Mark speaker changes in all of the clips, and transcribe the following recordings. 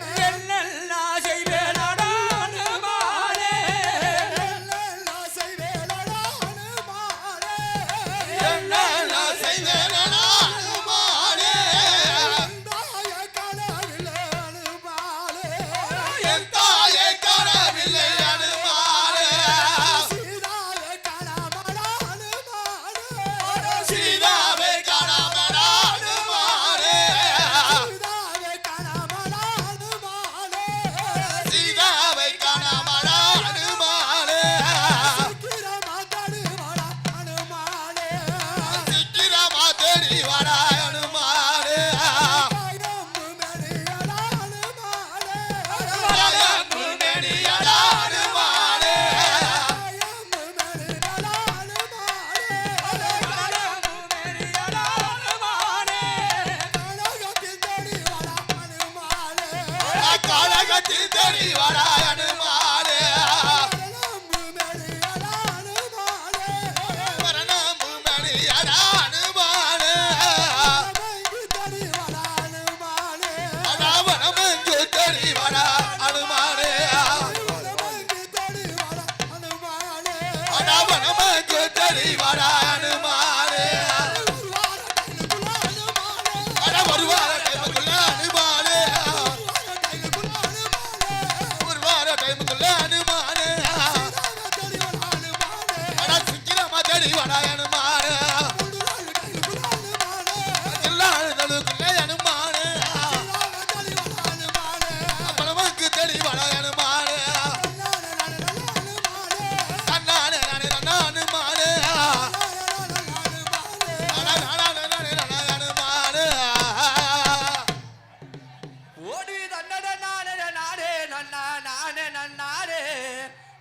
Speaker 1: yeah.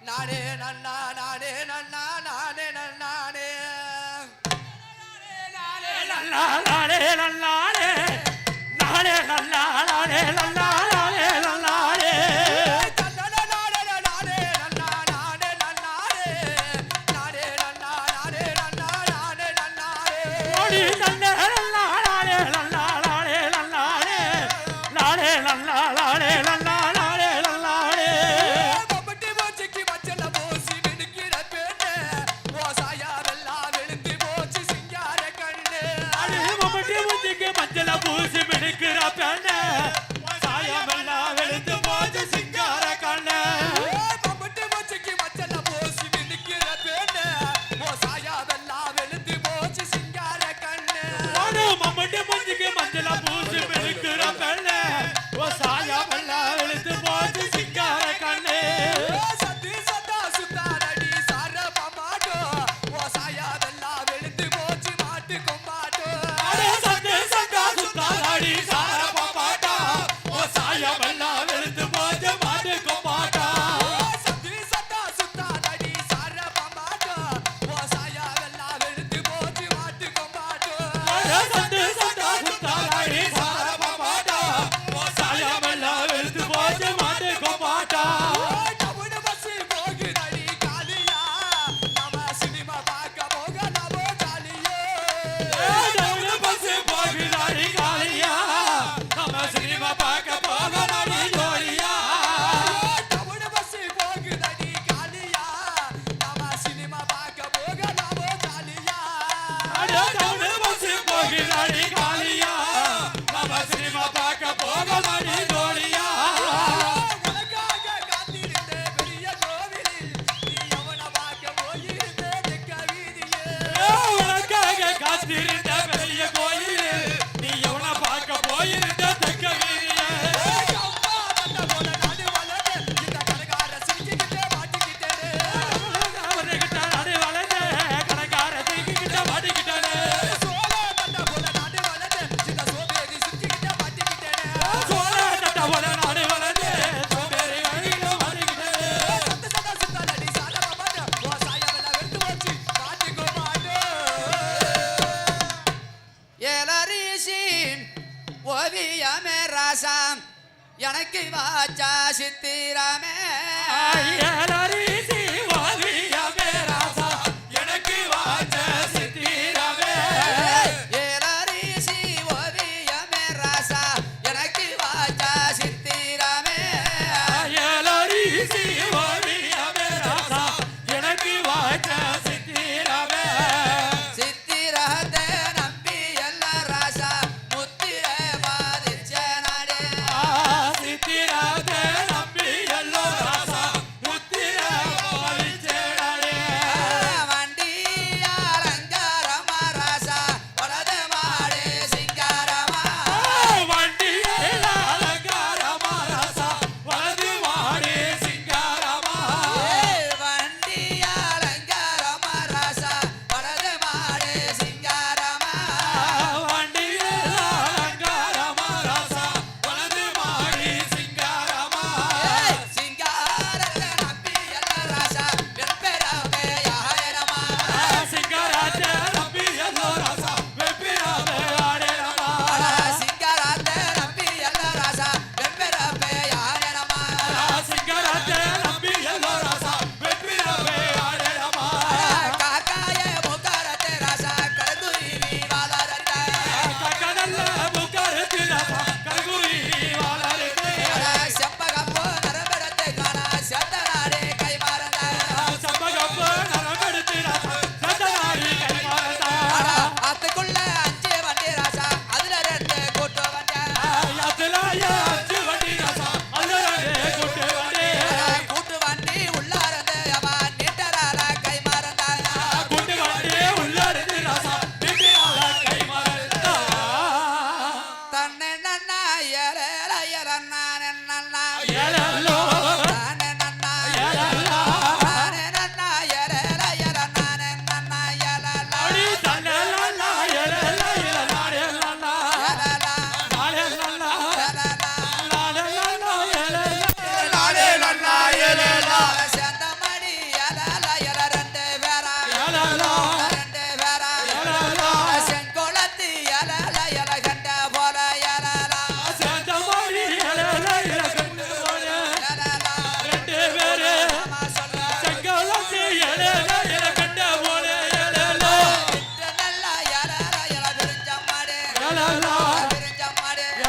Speaker 1: நானே நன்னா நானே நன்னா
Speaker 2: நானே நன்னானே. நானே நன்னா நானே நன்னா கட்டி முத்திக்கு மஞ்சள பூசி மிடுக்கிறா பேன கணசாம்
Speaker 3: எனக்கு வாச்சா சித்திரமே.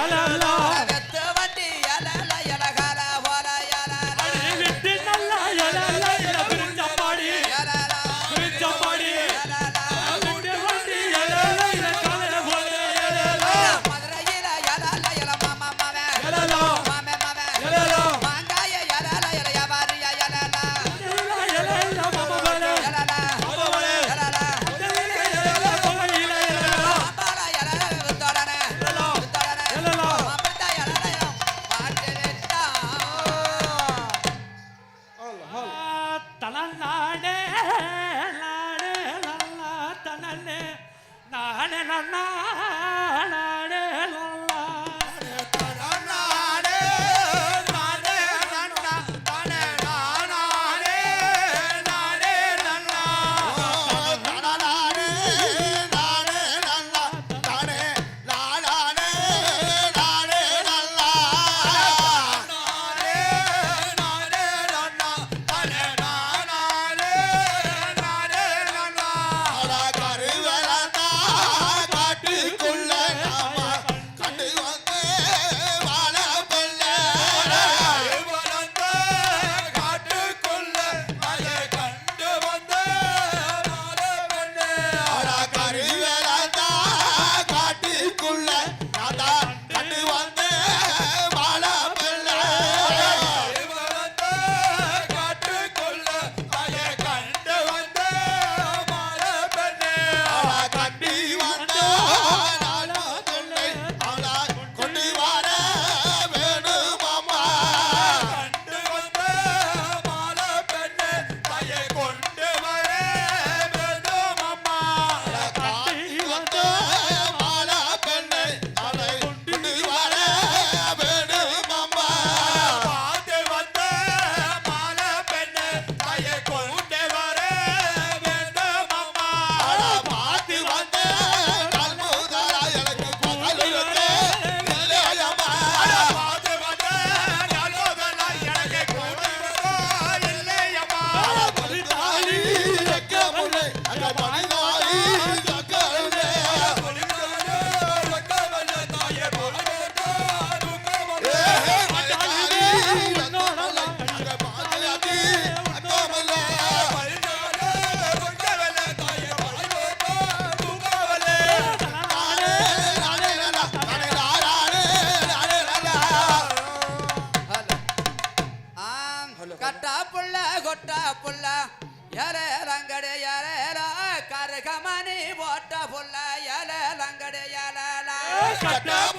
Speaker 2: la la நான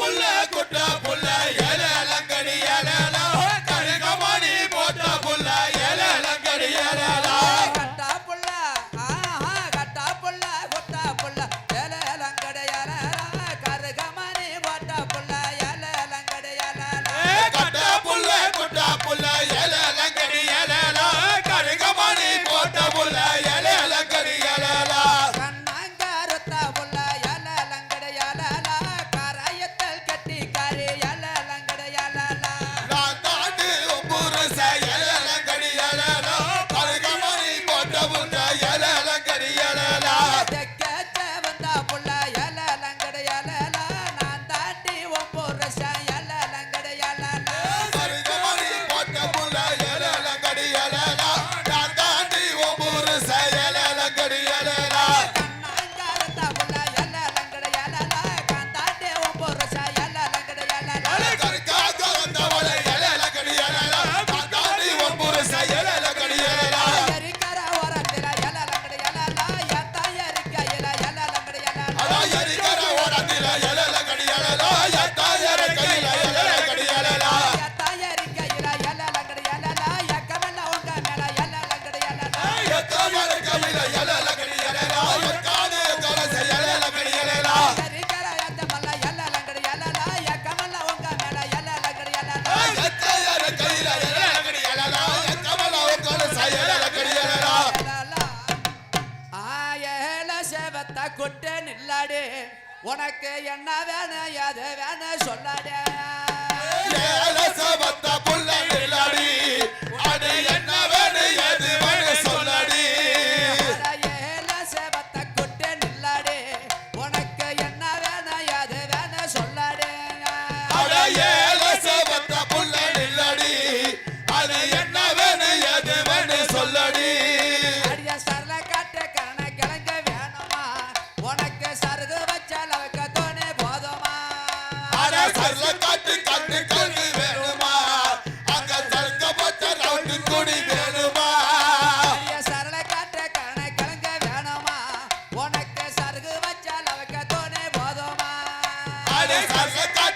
Speaker 2: புல்ல
Speaker 3: குட்ட புல்ல ஏல லங்கடி ஏல
Speaker 4: தனகமணி போட்ட புல்ல ஏல லங்கடி
Speaker 3: ஏல
Speaker 4: Hare Hare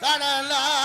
Speaker 5: Ghana la.